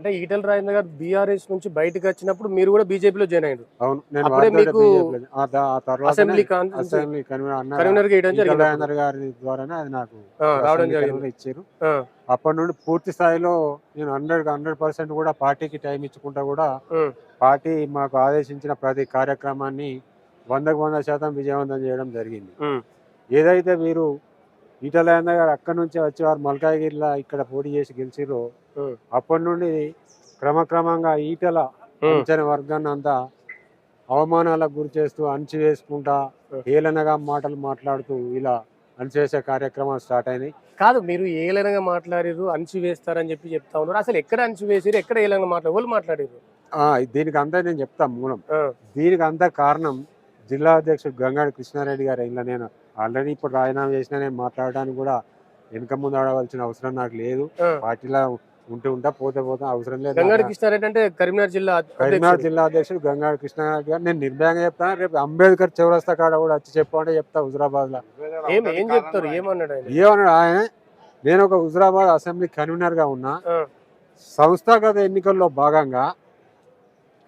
అంటే ఈటల రాజేంద్ర గారు బీఆర్ఎస్ నుంచి బయటకు వచ్చినప్పుడు మీరు కూడా బీజేపీలో జాయిన్ అయ్యారు. అవును నేను అప్పుడే మీకు అసెంబ్లీ అసెంబ్లీ కన్వీనర్ రాజేందర్ గారి ద్వారానే అది నాకు రావడం జరిగింది. ఇచ్చారు. అప్పటి నుండి పూర్తి స్థాయిలో నేను హండ్రెడ్ హండ్రెడ్ పర్సెంట్ కూడా పార్టీకి టైం ఇచ్చుకుంటా కూడా పార్టీ మాకు ఆదేశించిన ప్రతి కార్యక్రమాన్ని వందకు వంద శాతం విజయవంతం చేయడం జరిగింది. ఏదైతే మీరు ఈటల గారు అక్కడి నుంచి వచ్చి వారు మల్కాయగిరిలో ఇక్కడ పోటీ చేసి గెలిచిరో అప్పటి నుండి క్రమక్రమంగా ఈటల అంచన వర్గాన్ని అంతా అవమానాలకు గురి చేస్తూ అణచివేసుకుంటా హేళనగా మాటలు మాట్లాడుతూ ఇలా అణచివేసే కార్యక్రమాలు స్టార్ట్ అయినాయి. కాదు మీరు ఏలనగా మాట్లాడారు అణచి వేస్తారని చెప్పి చెప్తా ఉన్నారు. అసలు ఎక్కడ అణచి వేసారు ఎక్కడ ఏలనగా మాట్లాడారు వాళ్ళు మాట్లాడారు ఆ, దీనికి అంతా నేను చెప్తాను మూలం. దీనికి అంతా కారణం జిల్లా అధ్యక్షుడు గంగాడి కృష్ణారెడ్డి గారు. ఇలా నేను ఆల్రెడీ ఇప్పుడు రాజీనామా చేసినా నేను మాట్లాడడానికి కూడా వెనక ముందు ఆడవలసిన అవసరం నాకు లేదు. పార్టీలో ఉంటూ ఉంటా పోతే పోతే అవసరం లేదు గంగాడి నాకు. కృష్ణారెడ్డి అంటే కరీంనగర్ జిల్లా కరీంనగర్. జిల్లా అధ్యక్షుడు గంగాడి కృష్ణారెడ్డి గారు. నేను నిర్భయంగా చెప్తాను రేపు అంబేద్కర్ చౌరస్తా కాడ కూడా వచ్చి చెప్పమంటే చెప్తా హుజరాబాద్లో ఏం చెప్తారు? ఏమన్నాడు ఆయన? ఏమన్నాడు ఆయన? నేను ఒక హుజరాబాద్ అసెంబ్లీ కన్వీనర్గా ఉన్నా సంస్థాగత ఎన్నికల్లో భాగంగా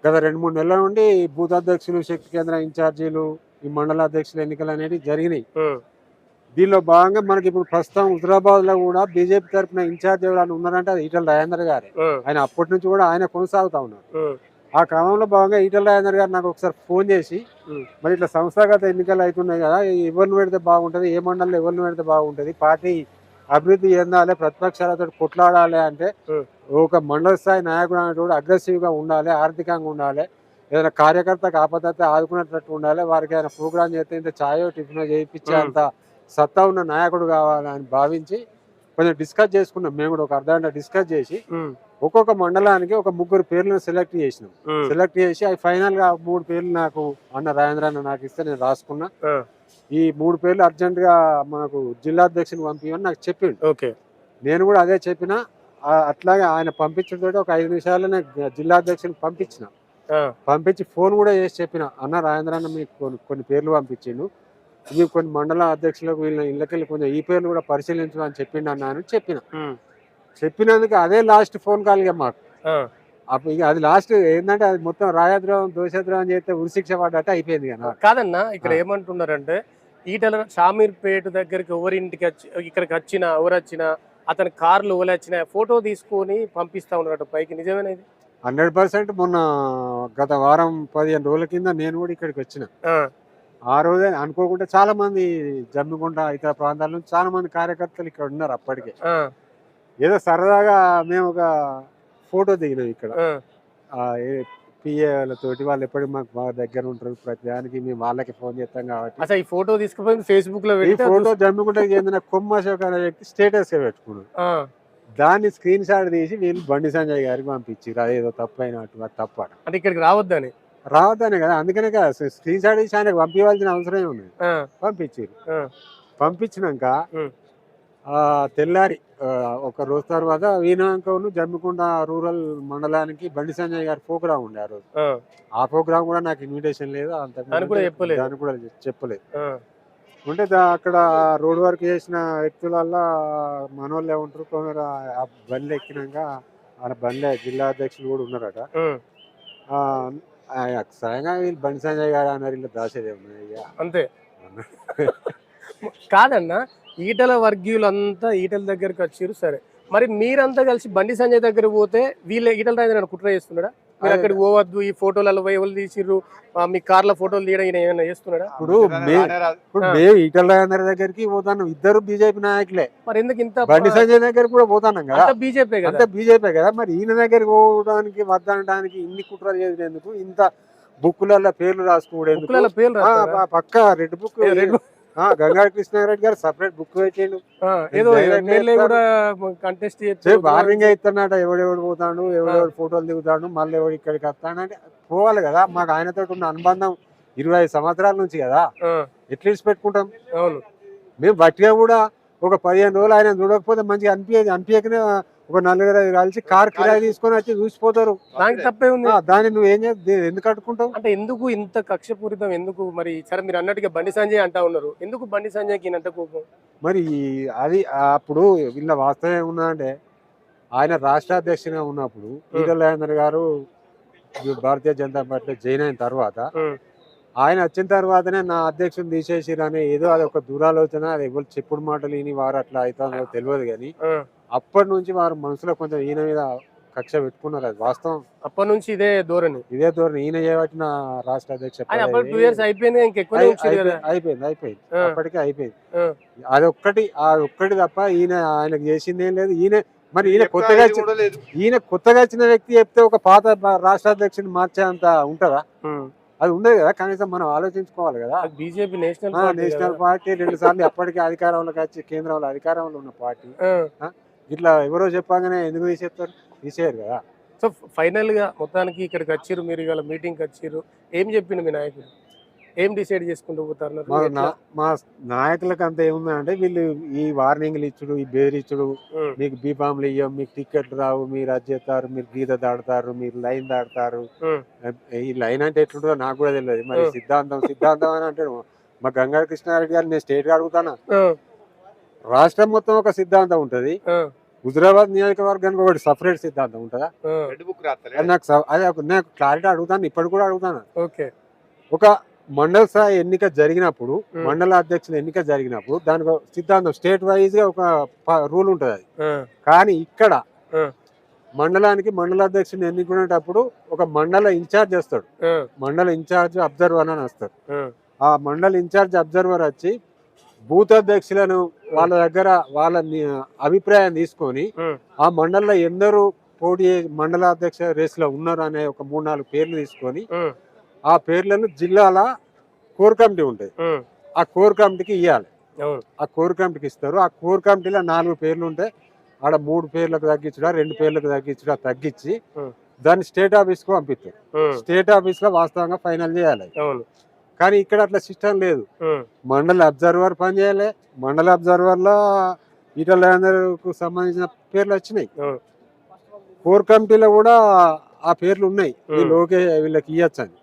గత రెండు మూడు నెలల నుండి బూత్ అధ్యక్షులు శక్తి కేంద్ర ఇన్ఛార్జీలు ఈ మండల అధ్యక్షుల ఎన్నికలు అనేవి జరిగినాయి. దీనిలో భాగంగా మనకి ఇప్పుడు ప్రస్తుతం హుజరాబాద్లో కూడా బీజేపీ తరఫున ఇన్ఛార్జ్ ఎవరైనా ఉన్నారంటే అది ఈటల రాజేందర్ గారే. ఆయన అప్పటి నుంచి కూడా ఆయన కొనసాగుతా ఉన్నారు. ఆ. క్రమంలో భాగంగా ఈటల రాజేందర్ గారు నాకు ఒకసారి ఫోన్ చేసి మరి ఇట్లా సంస్థాగత ఎన్నికలు అవుతున్నాయి కదా ఎవరిని పెడితే బాగుంటుంది ఏ మండలంలో ఎవరిని పెడితే బాగుంటుంది పార్టీ అభివృద్ధి చెందాలి ప్రతిపక్షాలతో కొట్లాడాలి అంటే. ఒక మండల స్థాయి నాయకుడు అనేటువంటి అగ్రెసివ్గా ఉండాలి ఆర్థికంగా ఉండాలి ఏదైనా కార్యకర్తకు ఆపదతే ఆదుకునేటట్టు ఉండాలి వారికి ఏదైనా ప్రోగ్రామ్ చేస్తే ఇంత ఛాయో టిఫిన్ చేయించే అంత సత్తా ఉన్న నాయకుడు కావాలని భావించి కొంచెం డిస్కస్ చేసుకున్నాం. మేము కూడా ఒక అర్ధ గంట డిస్కస్ చేసి ఒక్కొక్క మండలానికి ఒక ముగ్గురు పేర్లను సెలెక్ట్ చేసినాం. సెలెక్ట్ చేసి అవి ఫైనల్గా మూడు పేర్లు నాకు అన్న రాజేంద్ర అన్న నాకు ఇస్తే నేను రాసుకున్నా. ఈ మూడు పేర్లు అర్జెంట్గా మనకు జిల్లా అధ్యక్షుని పంపించమని నాకు చెప్పిండు. ఓకే. నేను కూడా అదే చెప్పిన. అట్లాగే ఆయన పంపించడంతో ఒక ఐదు నిమిషాలనే జిల్లా అధ్యక్షుని పంపించిన. పంపించి ఫోన్ కూడా చేసి చెప్పిన. అన్న రాజేంద్ర అన్న మీకు కొన్ని కొన్ని పేర్లు పంపించిండు. ఇవి కొన్ని మండల అధ్యక్షులకు వీళ్ళ ఇళ్ళకెళ్ళి కొంచెం ఈ పేర్లు కూడా పరిశీలించు అని చెప్పిండు అన్న అని చెప్పిన. చెప్పినందుకు అదే లాస్ట్ ఫోన్ కాల్ ఇక మాకు. అప్పుడు ఇక అది లాస్ట్ ఏంటంటే అది మొత్తం రాయద్రోహం దోషద్రోహం చేస్తే ఉరిశిక్ష పడ్డట్టు అయిపోయింది కదా. కాదన్నా ఇక్కడ. ఏమంటున్నారంటే ఈటల షామీర్పేట దగ్గరికి ఎవరింటికి వచ్చి ఇక్కడికి వచ్చినా ఎవరు వచ్చినా అతని కార్లు వచ్చినా ఫోటో తీసుకొని పంపిస్తా ఉన్నారట పైకి. నిజమేనా ఇది? హండ్రెడ్ పర్సెంట్ మొన్న గత వారం పదిహేను రోజుల కింద నేను కూడా ఇక్కడికి వచ్చిన. ఆ, రోజే అనుకోకుండా చాలా మంది జమ్మిగుంట ఇతర ప్రాంతాల నుంచి చాలా మంది కార్యకర్తలు ఇక్కడ ఉన్నారు అప్పటికే. ఏదో సరదాగా మేము ఒక ఫోటో దిగినాం ఇక్కడ. ఆ, పిఏలతోటి వాళ్ళు ఎప్పటికీ మాకు బాగా దగ్గర ఉంటారు ప్రతి దానికి మేము వాళ్ళకి ఫోన్ చేస్తాం కాబట్టి. అసలు ఈ ఫోటో తీసుకుపోయి ఫేస్బుక్లో ఈ ఫోటో జమ్మిగుంటకి చెందిన కొమ్మ అశోక్ అనే వ్యక్తి స్టేటస్ పెట్టుకున్నాడు. ఆ, దాన్ని స్క్రీన్ షాట్ తీసి వీళ్ళు బండి సంజయ్ గారికి పంపించారు. అదేదో తప్పైనట్టు అది తప్ప అంటే ఇక్కడికి రావద్దని. రావద్దనే కదా అందుకనే కదా స్క్రీన్ షాట్ తీసి ఆయనకు పంపించాల్సిన అవసరం ఉంది పంపించారు. ఆ, పంపించినాక తెల్లారి ఒక రోజు తర్వాత వీణాంకను జమ్మికొండ రూరల్ మండలానికి బండి సంజయ్ గారి ప్రోగ్రామ్ ఉండే ఆ రోజు. ఆ, ప్రోగ్రామ్ కూడా నాకు ఇన్విటేషన్ లేదు అంత దానికి కూడా చెప్పలేదు. ఉంటే అక్కడ రోడ్ వర్క్ చేసిన వ్యక్తులల్లా మనోళ్ళే ఉంటారు కొందరు ఆ- బండ్లు ఎక్కినాక ఆ బండ్లే జిల్లా అధ్యక్షులు కూడా ఉన్నారట. స్వయంగా వీళ్ళు బండి సంజయ్ గారు అన్నారు వీళ్ళు ఉన్నాయి ఇక. అంతే. కాదన్నా ఈటల వర్గీయులంతా ఈటల దగ్గరికి వచ్చారు సరే. మరి మీరంతా కలిసి బండి సంజయ్ దగ్గర పోతే వీళ్ళ ఈటల రాజేంద్ర కుట్ర చేస్తున్నాడా? మీరు అక్కడికి పోవద్దు ఈ ఫోటోలలో ఎవరు తీసిర్రు? మీ కార్ల ఫోటోలు తీయడం ఈయన ఏమైనా చేస్తున్నాడా? ఇప్పుడు ఈటల రాజేందర్ దగ్గరికి పోతాను. ఇద్దరు బీజేపీ నాయకులే. మరి ఎందుకు ఇంత బండి సంజయ్ దగ్గర కూడా పోతాను కదా. బీజేపీ కదా? అంతా బీజేపీ కదా. మరి ఈయన దగ్గరికి పోవడానికి వద్దనడానికి ఇన్ని కుట్రలు చేసినందుకు ఇంత బుక్కులలో పేర్లు రాస్తారా? పక్క red book red book? Ganga Krishna Reddy గారు సపరేట్ బుక్ పెట్టిండు ఏదో ఎమ్మెల్యే. కూడా కంటెస్ట్ వార్నింగ్ ఇస్తున్నాడు ఎవడెవడు పోతాడు ఎవడెవడు ఫోటోలు దిగుతాడు మళ్ళీ ఎవడు ఇక్కడికి వస్తాడు అంటే పోవాలి కదా. మాకు ఆయనతో ఉన్న అనుబంధం ఇరవై ఐదు సంవత్సరాల నుంచి కదా. ఎట్లీస్ట్ పెట్టుకుంటాం అవును. మేము బట్టిగా కూడా ఒక పదిహేను రోజులు ఆయన చూడకపోతే మంచిగా అనిపించేది అనిపించకనే ఒక నలుగురు ఐదు కలిసి కార్ కిరాయి తీసుకొని వచ్చి చూసిపోతారు. దానికి తప్పే ఉంది ఆ, దాన్ని నువ్వు ఏం చేస్తా ఎందుకు కట్టుకుంటావు? అంటే ఎందుకు ఇంత కక్షపూరితం ఎందుకు మరి సరే మీరు అన్నట్టుగా బండి సంజయ్ అంటా ఉన్నారు. ఎందుకు బండి సంజయ్కి ఈయనంత కోపం? మరి అది అప్పుడు వీళ్ళ వాస్తవం ఏమున్నదంటే ఆయన రాష్ట్ర అధ్యక్షునిగా ఉన్నప్పుడు ఈటల గారు భారతీయ జనతా పార్టీలో జాయిన్ అయిన తర్వాత ఆయన వచ్చిన తర్వాతనే నా అధ్యక్షుని తీసేసిరని ఏదో అది ఒక దురాలోచన అది ఎవరు చెప్పుడు మాటలు విని వారు అట్లా అవుతుందో తెలియదు కానీ. అప్పటి నుంచి వారు మనసులో కొంచెం ఈయన మీద కక్ష పెట్టుకున్నారు. అది వాస్తవం. అప్పటి నుంచి ఇదే ధోరణి. ఇదే ధోరణి. ఈయన చేయబట్టిన రాష్ట్ర అధ్యక్ష టూ ఇయర్స్ అయిపోయింది ఇంకా ఎక్కువ అయి- ఉంచారు కదా అయిపోయింది అయిపోయింది అయిపోయింది. ఆ. అప్పటికే అయిపోయింది. ఆ. అది ఒక్కటి ఆ ఒక్కటి తప్ప ఈయన ఆయనకు చేసింది ఏం లేదు. ఈయన మరి ఈయన కొత్తగా ఈయన కొత్తగా వచ్చిన వ్యక్తి చెప్తే ఒక పాత రాష్ట్ర అధ్యక్షుని మార్చేంత ఉంటదా. అది ఉండదు కదా. కనీసం మనం ఆలోచించుకోవాలి కదా. BJP national national. పార్టీ రెండు సార్లు అప్పటికే అధికారంలోకి వచ్చి కేంద్రంలో అధికారంలో ఉన్న పార్టీ. ఇట్లా ఎవరో చెప్పగానే ఎందుకు తీసేస్తారు? తీసేయరు కదా. సో ఫైనల్గా మొత్తానికి ఇక్కడికి వచ్చిర్రు మీరు ఇవాళ మీటింగ్ వచ్చిర్రు ఏం చెప్పిండు మీ నాయకుడు? ఏం డిసైడ్ చేసుకుంటూ పోతారు? మా నాయకులకు అంత ఏముందంటే వీళ్ళు ఈ వార్నింగ్లు ఇచ్చుడు ఈ బెదిరించుడు. మీకు బీఫామ్లు ఇయ్యం మీకు టికెట్లు రావు మీరు అది చేస్తారు మీరు గీత దాడతారు మీరు లైన్ దాడతారు. ఈ లైన్ అంటే ఎట్లుంటుందో నాకు కూడా తెలియదు. మరి. సిద్ధాంతం సిద్ధాంతం అని అంటాడు. మా గంగా కృష్ణారెడ్డి గారు నేను స్టేట్ అడుగుతాను రాష్ట్రం మొత్తం ఒక సిద్ధాంతం ఉంటది. హుజరాబాద్ నియోజకవర్గానికి ఒకటి సపరేట్ సిద్ధాంతం ఉంటుందా? నాకు అది నాకు క్లారిటీ అడుగుతాను ఇప్పటి కూడా అడుగుతాను. ఓకే. ఒక మండల స్థాయి ఎన్నిక జరిగినప్పుడు. మండల అధ్యక్షుల ఎన్నిక జరిగినప్పుడు దానికి సిద్ధాంతం స్టేట్ వైజ్గా ఒక రూల్ ఉంటది అది. కానీ ఇక్కడ. మండలానికి మండల అధ్యక్షుని ఎన్నుకునేటప్పుడు ఒక మండల ఇన్ఛార్జ్ వస్తాడు. మండల ఇన్ఛార్జ్ అబ్జర్వర్ అని వస్తాడు. ఆ మండల ఇన్ఛార్జ్ అబ్జర్వర్ వచ్చి బూత్ అధ్యక్షులను వాళ్ళ దగ్గర వాళ్ళ అభిప్రాయం తీసుకొని. ఆ. మండలంలో ఎందరూ పోటీ మండల అధ్యక్ష రేస్లో ఉన్నారు అనే ఒక మూడు నాలుగు పేర్లు తీసుకొని ఆ. పేర్లను జిల్లాల కోర్ కమిటీ ఉంటుంది. ఆ. కోర్ కమిటీకి ఇవ్వాలి ఆ కోర్ కమిటీకి ఇస్తారు. ఆ కోర్ కమిటీలో నాలుగు పేర్లు ఉంటే ఆడ మూడు పేర్లకు తగ్గించుడా రెండు పేర్లకు తగ్గించుడా తగ్గించి. దాన్ని స్టేట్ ఆఫీస్కు పంపిస్తారు స్టేట్ ఆఫీస్లో వాస్తవంగా ఫైనల్ చేయాలి. కానీ ఇక్కడ అట్లా సిస్టమ్ లేదు. మండల అబ్జర్వర్ పనిచేయాలి మండల అబ్జర్వర్లో ఈటల కు సంబంధించిన పేర్లు వచ్చినాయి. కోర్ కమిటీలో కూడా ఆ పేర్లు ఉన్నాయి. ఓకే వీళ్ళకి ఇవ్వచ్చు అని.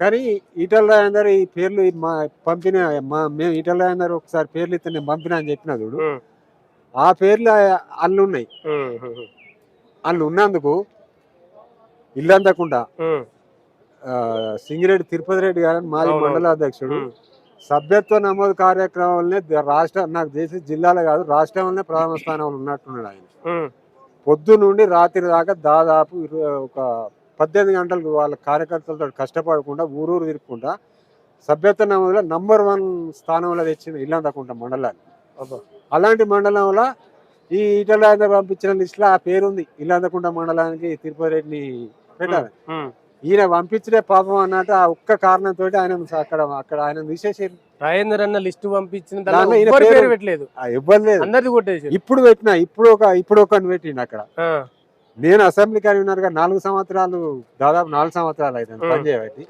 కానీ ఈటల రాజేందర్ ఈ పేర్లు మా పంపిన మా మేము ఈటల రాజేందర్ ఒకసారి పేర్లు ఇస్తే నేను పంపినా అని చెప్పిన చూడు. ఆ. పేర్లు అల్లు ఉన్నాయి. వాళ్ళు ఉన్నందుకు ఇల్లు అందకుండా సింగిరెడ్డి తిరుపతి రెడ్డి గారని మాజీ అవునవును. మండల అధ్యక్షుడు. ఉమ్, సభ్యత్వ నమోదు కార్యక్రమాలనే రాష్ట్ర నాకు తెలిసి జిల్లాలో కాదు రాష్ట్రంలోనే ప్రథమ స్థానంలో ఉన్నట్టున్నాడు ఆయన. పొద్దు నుండి రాత్రి దాకా దాదాపు ఒక పద్దెనిమిది గంటలు వాళ్ళ కార్యకర్తలతో కష్టపడకుండా ఊరూరు తిరుక్కుంటా సభ్యత్వ నమోదులో నంబర్ వన్ స్థానంలో తెచ్చింది ఇల్లందకుంట మండలాన్ని. అలాంటి మండలంలో ఈ ఈటల పంపించిన లిస్టులో ఆ పేరు ఉంది ఇల్లందకుంట మండలానికి తిరుపతి రెడ్డిని పెట్టాలి. ఈయన పంపించడే పాపం అన్నట్టు ఆ ఒక్క కారణంతో ఆయన అక్కడ అక్కడ ఆయన తీసేసారు రాజేందర్ అన్న లిస్ట్ పంపించిన పెట్టలేదు. ఆ ఇబ్బంది లేదు. అందరిది కొట్టేసారు ఇప్పుడు పెట్టిన ఇప్పుడు ఒక ఇప్పుడు ఒకరిని పెట్టిండు అక్కడ. నేను అసెంబ్లీ గా నాలుగు సంవత్సరాలు దాదాపు నాలుగు సంవత్సరాలు అయితే. పనిచేయబట్టి.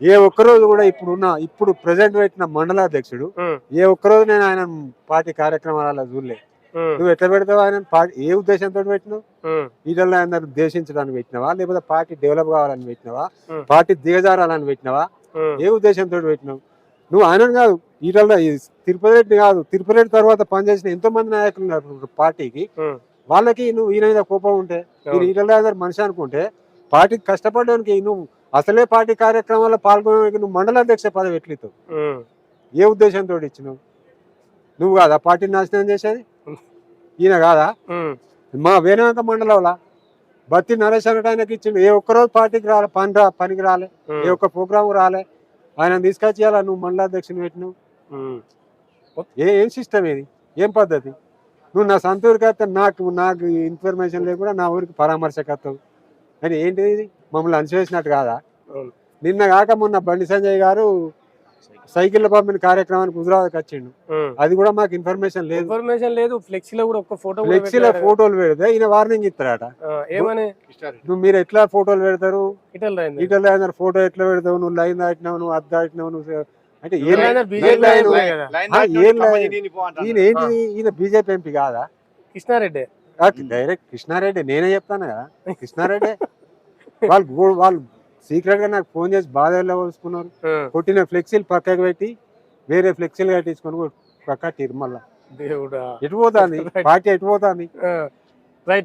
ఏ ఒక్కరోజు కూడా ఇప్పుడు ఉన్న ఇప్పుడు ప్రెసెంట్ పెట్టిన మండల అధ్యక్షుడు ఉమ్, ఏ ఒక్కరోజు నేను ఆయన పార్టీ కార్యక్రమాలలో చూడలే. ఉమ్, నువ్వు ఎట్లా పెడతావు ఆయన? పార్టీ ఏ ఉద్దేశంతో పెట్టినావు? ఈటల్లో ఆయన ఉద్దేశించడానికి పెట్టినవా? లేకపోతే పార్టీ డెవలప్ కావాలని పెట్టినవా. పార్టీ దిగజారాలని పెట్టినవా? ఏ ఉద్దేశంతో పెట్టినావు? నువ్వు ఆయన కాదు ఈటల్లో ఈ తిరుపతి రెడ్డి కాదు తిరుపతి రెడ్డి తర్వాత పనిచేసిన ఎంతో మంది నాయకులు ఉన్నారు పార్టీకి. వాళ్ళకి నువ్వు ఈయన మీద కోపం ఉంటే మీరు. ఈటల రాజేందర్ మనిషి అనుకుంటే పార్టీకి కష్టపడడానికి నువ్వు అసలే పార్టీ కార్యక్రమాల్లో పాల్గొనడానికి నువ్వు మండల అధ్యక్ష పదవి ఎట్లిస్తావు ఉమ్, ఏ ఉద్దేశంతో ఇచ్చినావు? నువ్వు కాదా పార్టీని నాశనం చేసేది. ఈయన కాదా? మా వేణువంక మండలంలో? బత్తి నరేష్ అన్నట్టు ఆయనకి ఇచ్చిండు. ఏ ఒక్కరోజు పార్టీకి రాలే పని రా పనికి రాలే. ఏ ఒక్క ప్రోగ్రామ్ రాలే. ఆయన తీసుకొచ్చి ఇవ్వాలా నువ్వు మండల అధ్యక్షుని పెట్టినావు. ఏ ఏం సిస్టమ్ ఇది? ఏం పద్ధతి? నువ్వు నా సొంత ఊరికి వస్తే నాకు నాకు ఇన్ఫర్మేషన్ లేకుండా నా ఊరికి పరామర్శకు వస్తావు అని ఏంటిది మమ్మల్ని అణచివేసినట్టు కాదా. నిన్న కాక మొన్న బండి సంజయ్ గారు సైకిల్ పంపిణీ కార్యక్రమానికి హుజరాబాద్కి వచ్చిండు. అది కూడా మాకు ఇన్ఫర్మేషన్ లేదు. ఇన్ఫర్మేషన్ లేదు. ఫ్లెక్సీలో కూడా ఒక్క ఫోటో కూడా ఫ్లెక్సీలో. ఫోటోలు పెడితే ఈయన వార్నింగ్ ఇస్తారట ఏమని? నువ్వు మీరు ఎట్లా ఫోటోలు పెడతారు? ఇటల్ ఆయన ఫోటో ఎట్లా పెడతావు? నువ్వు లైన్ దాటినావు నువ్వు అది దాటినావు నువ్వు అంటే ఏం ఆయన బీజేపీ లైన్ నాయకుడే లైన్? కదా. ఆ, ఏం లైన్? ఈయన ఏంటి? ఈయన బీజేపీ ఎంపీ కాదా? కృష్ణారెడ్డి. డైరెక్ట్ కృష్ణారెడ్డి. నేనే చెప్తాను కదా. కృష్ణారెడ్డి. వాళ్ళు వాళ్ళు సీక్రెట్గా నాకు ఫోన్ చేసి బాధ వెళ్ళవలుసుకున్నారు కొట్టిన ఫ్లెక్సీలు పక్కకు పెట్టి వేరే ఫ్లెక్సీలు కట్టించుకొని పక్క మళ్ళా. దేవుడా. ఎటు పోతాంది? పార్టీ ఎటు పోతాంది? రైట్